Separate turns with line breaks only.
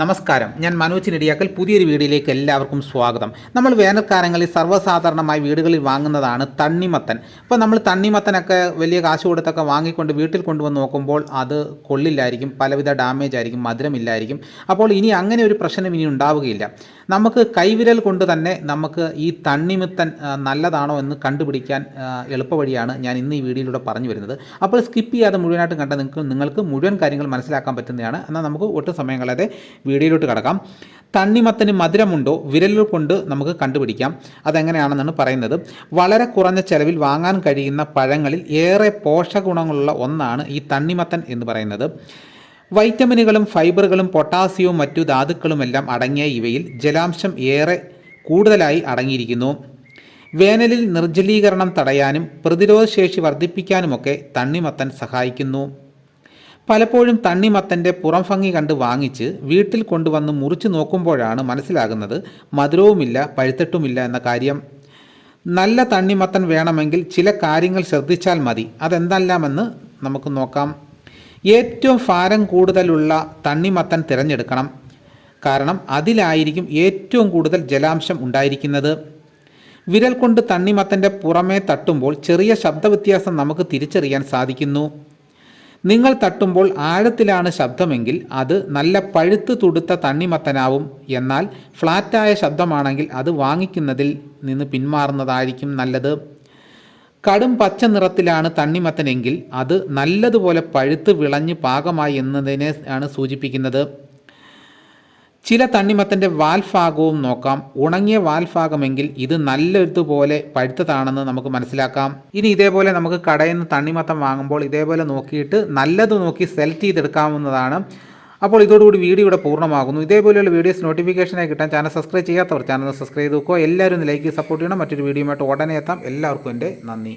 നമസ്കാരം. ഞാൻ മനോജ് നെടിയാക്കൽ. പുതിയൊരു വീഡിയോയിലേക്ക് എല്ലാവർക്കും സ്വാഗതം. നമ്മൾ വേനൽക്കാലങ്ങളിൽ സർവസാധാരണമായി വീടുകളിൽ വാങ്ങുന്നതാണ് തണ്ണിമത്തൻ. ഇപ്പോൾ നമ്മൾ തണ്ണിമത്തനൊക്കെ വലിയ കാശ് കൊടുത്തൊക്കെ വാങ്ങിക്കൊണ്ട് വീട്ടിൽ കൊണ്ടുവന്ന് നോക്കുമ്പോൾ അത് കൊള്ളില്ലായിരിക്കും പലവിധ ഡാമേജ് ആയിരിക്കും മധുരമില്ലായിരിക്കും അപ്പോൾ ഇനി അങ്ങനെ ഒരു പ്രശ്നം ഇനി ഉണ്ടാവുകയില്ല. നമുക്ക് കൈവിരൽ കൊണ്ട് തന്നെ നമുക്ക് ഈ തണ്ണിമത്തൻ നല്ലതാണോ എന്ന് കണ്ടുപിടിക്കാൻ എളുപ്പവഴിയാണ് ഞാൻ ഇന്ന് ഈ വീഡിയോയിലൂടെ പറഞ്ഞു വരുന്നത്. അപ്പോൾ സ്കിപ്പ് ചെയ്യാതെ മുഴുവനായിട്ട് കണ്ട നിങ്ങൾക്ക് നിങ്ങൾക്ക് മുഴുവൻ കാര്യങ്ങൾ മനസ്സിലാക്കാൻ പറ്റുന്നതാണ്. എന്നാൽ നമുക്ക് ഒട്ടും സമയം കളയാതെ വീഡിയോയിലോട്ട് കടക്കാം. തണ്ണിമത്തന് മധുരമുണ്ടോ? വിരലുകൾ കൊണ്ട് നമുക്ക് കണ്ടുപിടിക്കാം. അതെങ്ങനെയാണെന്നാണ് പറയുന്നത്. വളരെ കുറഞ്ഞ ചെലവിൽ വാങ്ങാൻ കഴിയുന്ന പഴങ്ങളിൽ ഏറെ പോഷകഗുണങ്ങളുള്ള ഒന്നാണ് ഈ തണ്ണിമത്തൻ എന്ന് പറയുന്നത്. വൈറ്റമിനുകളും ഫൈബറുകളും പൊട്ടാസ്യവും മറ്റു ധാതുക്കളുമെല്ലാം അടങ്ങിയ ഇവയിൽ ജലാംശം ഏറെ കൂടുതലായി അടങ്ങിയിരിക്കുന്നു. വേനലിൽ നിർജലീകരണം തടയാനും പ്രതിരോധശേഷി വർദ്ധിപ്പിക്കാനുമൊക്കെ തണ്ണിമത്തൻ സഹായിക്കുന്നു. പലപ്പോഴും തണ്ണിമത്തന്റെ പുറം ഭംഗി കണ്ട് വാങ്ങിച്ച് വീട്ടിൽ കൊണ്ടുവന്ന് മുറിച്ച് നോക്കുമ്പോഴാണ് മനസ്സിലാകുന്നത് മധുരവുമില്ല പഴുത്തിട്ടുമില്ല എന്ന കാര്യം. നല്ല തണ്ണിമത്തൻ വേണമെങ്കിൽ ചില കാര്യങ്ങൾ ശ്രദ്ധിച്ചാൽ മതി. അതെന്തെല്ലാമെന്ന് നമുക്ക് നോക്കാം. ഏറ്റവും ഭാരം കൂടുതലുള്ള തണ്ണിമത്തൻ തിരഞ്ഞെടുക്കണം. കാരണം അതിലായിരിക്കും ഏറ്റവും കൂടുതൽ ജലാംശം ഉണ്ടായിരിക്കുന്നത്. വിരൽ കൊണ്ട് തണ്ണിമത്തന്റെ പുറമേ തട്ടുമ്പോൾ ചെറിയ ശബ്ദവ്യത്യാസം നമുക്ക് തിരിച്ചറിയാൻ സാധിക്കുന്നു. നിങ്ങൾ തട്ടുമ്പോൾ ആഴത്തിലാണ് ശബ്ദമെങ്കിൽ അത് നല്ല പഴുത്ത് തുടുത്ത തണ്ണിമത്തനാവും. എന്നാൽ ഫ്ലാറ്റായ ശബ്ദമാണെങ്കിൽ അത് വാങ്ങിക്കുന്നതിൽ നിന്ന് പിന്മാറുന്നതായിരിക്കും നല്ലത്. കടും പച്ച നിറത്തിലാണ് തണ്ണിമത്തനെങ്കിൽ അത് നല്ലതുപോലെ പഴുത്ത് വിളഞ്ഞ് പാകമായി എന്നതിനെ ആണ് സൂചിപ്പിക്കുന്നത്. ചില തണ്ണിമത്തന്റെ വാൽഭാഗവും നോക്കാം. ഉണങ്ങിയ വാൽഭാഗമെങ്കിൽ ഇത് നല്ലതുപോലെ പഴുത്തതാണെന്ന് നമുക്ക് മനസ്സിലാക്കാം. ഇനി ഇതേപോലെ നമുക്ക് കടയിൽ നിന്ന് തണ്ണിമത്തം വാങ്ങുമ്പോൾ ഇതേപോലെ നോക്കിയിട്ട് നല്ലത് നോക്കി സെലക്ട് ചെയ്തെടുക്കാവുന്നതാണ്. അപ്പോൾ ഇതോടുകൂടി വീഡിയോ ഇവിടെ പൂർണമാകുന്നു. ഇതേപോലെയുള്ള വീഡിയോസ് നോട്ടിഫിക്കേഷനായി കിട്ടാൻ ചാനൽ സബ്സ്ക്രൈബ് ചെയ്യാത്തവർ ചാനൽ സബ്സ്ക്രൈബ് ചെയ്ത് നോക്കുക. എല്ലാവരും ലൈക്ക് സപ്പോർട്ട് ചെയ്യണം. മറ്റൊരു വീഡിയോയുമായിട്ട് ഉടനെ എത്താം. എല്ലാവർക്കും എന്റെ നന്ദി.